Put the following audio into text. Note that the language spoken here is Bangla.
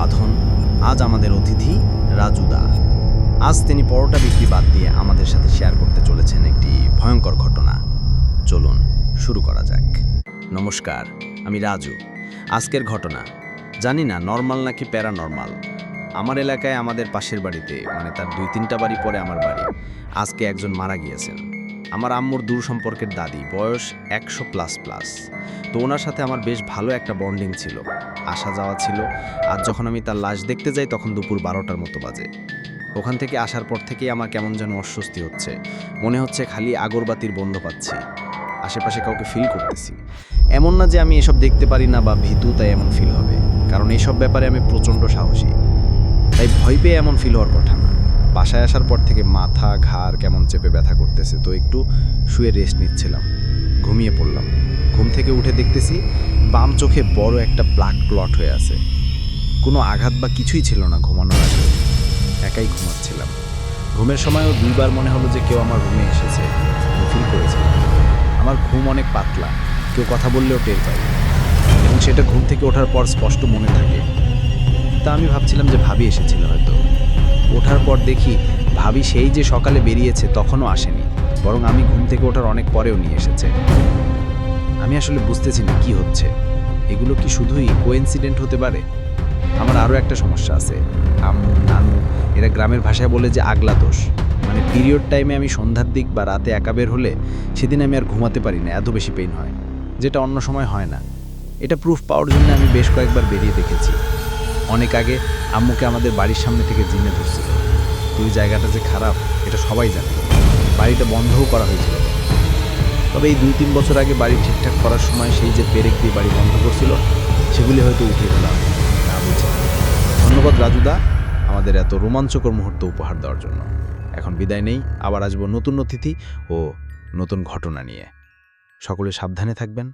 বাঁধন। আজ আমাদের অতিথি রাজুদা আজ তিনি পরোটা বিক্রি বাদ দিয়ে আমাদের সাথে শেয়ার করতে চলেছেন একটি ভয়ঙ্কর ঘটনা। চলুন শুরু করা যাক। নমস্কার, আমি রাজু। আজকের ঘটনা। জানি না নর্মাল নাকি প্যারানর্মাল আমার এলাকায় আমাদের পাশের বাড়িতে মানে তার দুই তিনটা বাড়ি পরে আমার বাড়ি, আজকে একজন মারা গিয়েছেন। আমার আম্মুর দূর সম্পর্কের দাদি, বয়স একশো প্লাস প্লাস তো ওনার সাথে আমার বেশ ভালো একটা বন্ডিং ছিল। আসা যাওয়া ছিল। আর যখন আমি তার লাশ দেখতে যাই, তখন দুপুর বারোটার মতো বাজে। ওখান থেকে আসার পর থেকেই আমার কেমন যেন অস্বস্তি হচ্ছে। মনে হচ্ছে খালি আগরবাতির বন্ধ পাচ্ছি। আশেপাশে কাউকে ফিল করতেছি। এমন না যে আমি এসব দেখতে পারি না বা ভীতু, তাই এমন ফিল হবে। কারণ এইসব ব্যাপারে আমি প্রচণ্ড সাহসী। তাই ভয় পেয়ে এমন ফিল হওয়ার কথা বাসায় আসার পর থেকে মাথা, ঘাড় কেমন চেপে ব্যথা করতেছে, তো একটু শুয়ে রেস্ট নিচ্ছিলাম। ঘুমিয়ে পড়লাম। ঘুম থেকে উঠে দেখতেছি বাম চোখে বড় একটা ব্লাড ক্লট হয়ে আছে। কোনো আঘাত বা কিছুই ছিল না ঘুমানোর আগে। একাই ঘুমাচ্ছিলাম। ঘুমের সময়ও দুইবার মনে হলো যে কেউ আমার রুমে এসেছে। ফিল করেছিলাম। আমার ঘুম অনেক পাতলা। কেউ কথা বললেও টের পাই। এবং সেটা ঘুম থেকে ওঠার পর স্পষ্ট মনে থাকে। তা আমি ভাবছিলাম যে ভাবি এসেছিল হয়তো। ওঠার পর দেখি ভাবি সেই যে সকালে বেরিয়েছে তখনও আসেনি, বরং আমি ঘুম থেকে ওঠার অনেক পরেও নিয়ে এসেছে। আমি আসলে বুঝতেছি না কি হচ্ছে। এগুলো কি শুধুই কোইন্সিডেন্ট হতে পারে? আমার আরও একটা সমস্যা আছে। আম্মু, নানু, এরা গ্রামের ভাষায় বলে যে আগলা দোষ। মানে পিরিয়ড টাইমে আমি সন্ধ্যার দিক বা রাতে একা বের হলে সেদিন আমি আর ঘুমাতে পারি না, এত বেশি পেইন হয়। যেটা অন্য সময় হয় না। এটা প্রুফ পাওয়ার জন্য আমি বেশ কয়েকবার বেরিয়ে দেখেছি। অনেক আগে আম্মুকে আমাদের বাড়ির সামনে থেকে জিনে ধরছিল। তুই জায়গাটা যে খারাপ, এটা সবাই জানে। বাড়িটা বন্ধও করা হয়েছিল। তবে এই দুই তিন বছর আগে বাড়ি ঠিকঠাক করার সময় সেই যে পেরেক দিয়ে বাড়ি বন্ধ করছিল, সেগুলি হয়তো উঠে গেলাম না বুঝে। ধন্যবাদ রাজুদা, আমাদের এত রোমাঞ্চকর মুহূর্ত উপহার দেওয়ার জন্য। এখন বিদায় নেই, আবার আসব নতুন অতিথি ও নতুন ঘটনা নিয়ে। সকলে সাবধানে থাকবেন।